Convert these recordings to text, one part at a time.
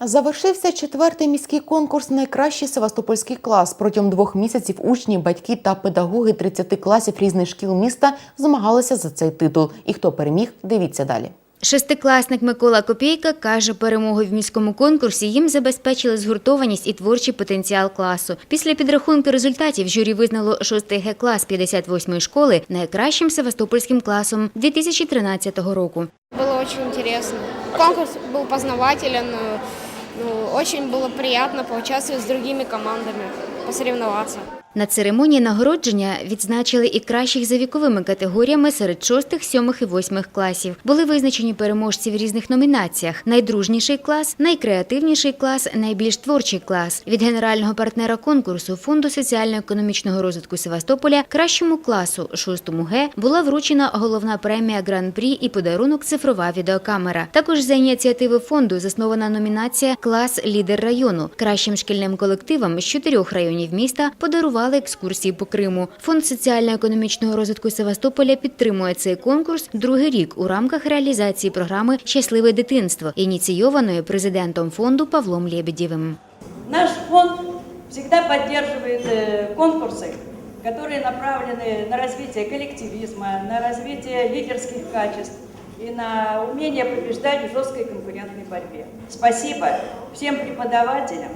Завершився четвертий міський конкурс Найкращий Севастопольський клас. Протягом двох місяців учні, батьки та педагоги 30 класів різних шкіл міста змагалися за цей титул. І хто переміг, дивіться далі. Шестикласник Микола Копійка каже, перемогою в міському конкурсі їм забезпечили згуртованість і творчий потенціал класу. Після підрахунку результатів журі визнало 6 Г-клас 58-ї школи найкращим севастопольським класом 2013 року. Было очень интересно. Конкурс был познавателен. Ну, очень было приятно поучаствовать с другими командами, посоревноваться. На церемонії нагородження відзначили і кращих за віковими категоріями серед шостих, сьомих і восьмих класів. Були визначені переможці в різних номінаціях: найдружніший клас, найкреативніший клас, найбільш творчий клас. Від генерального партнера конкурсу фонду соціально-економічного розвитку Севастополя кращому класу шостому Г була вручена головна премія Гран-прі і подарунок цифрова відеокамера. Також за ініціативи фонду заснована номінація Клас лідер району. Кращим шкільним колективам з чотирьох районів міста подарували екскурсії по Криму. Фонд соціально-економічного розвитку Севастополя підтримує цей конкурс другий рік у рамках реалізації програми Щасливе дитинство, ініційованої президентом фонду Павлом Лєбедєвим. Наш фонд всегда поддерживает э, конкурсы, которые направлены на развитие коллективизма, на развитие лидерских качеств и на умение побеждать в жесткой конкурентной борьбе. Спасибо всем преподавателям,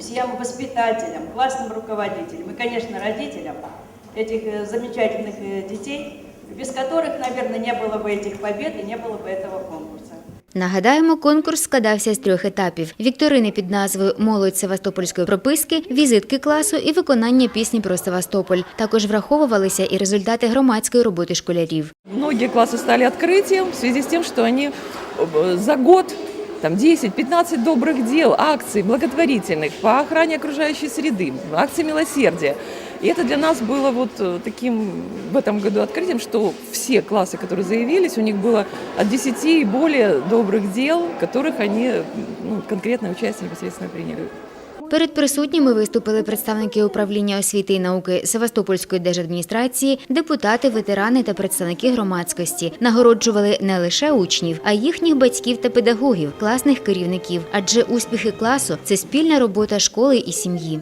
всем воспитателям, классным руководителям и, конечно, родителям этих э, замечательных э, детей, без которых, наверное, не было бы этих побед и не было бы этого конкурса. Нагадаємо, конкурс складався з трьох етапів: вікторини під назвою Молодь Севастопольської прописки, візитки класу і виконання пісні про Севастополь. Також враховувалися і результати громадської роботи школярів. Многие классы стали открытием в связи с тем, что они э, за год там 10-15 добрых дел, акций благотворительных по охране окружающей среды, акции милосердия. И это для нас было вот э, таким в этом году открытием, что все классы, которые заявились, у них было от 10 и более добрых дел, в которых они ну, конкретное участие непосредственно приняли. Перед присутніми виступили представники управління освіти і науки Севастопольської держадміністрації, депутати, ветерани та представники громадськості. Нагороджували не лише учнів, а їхніх батьків та педагогів, класних керівників. Адже успіхи класу це спільна робота школи і сім'ї.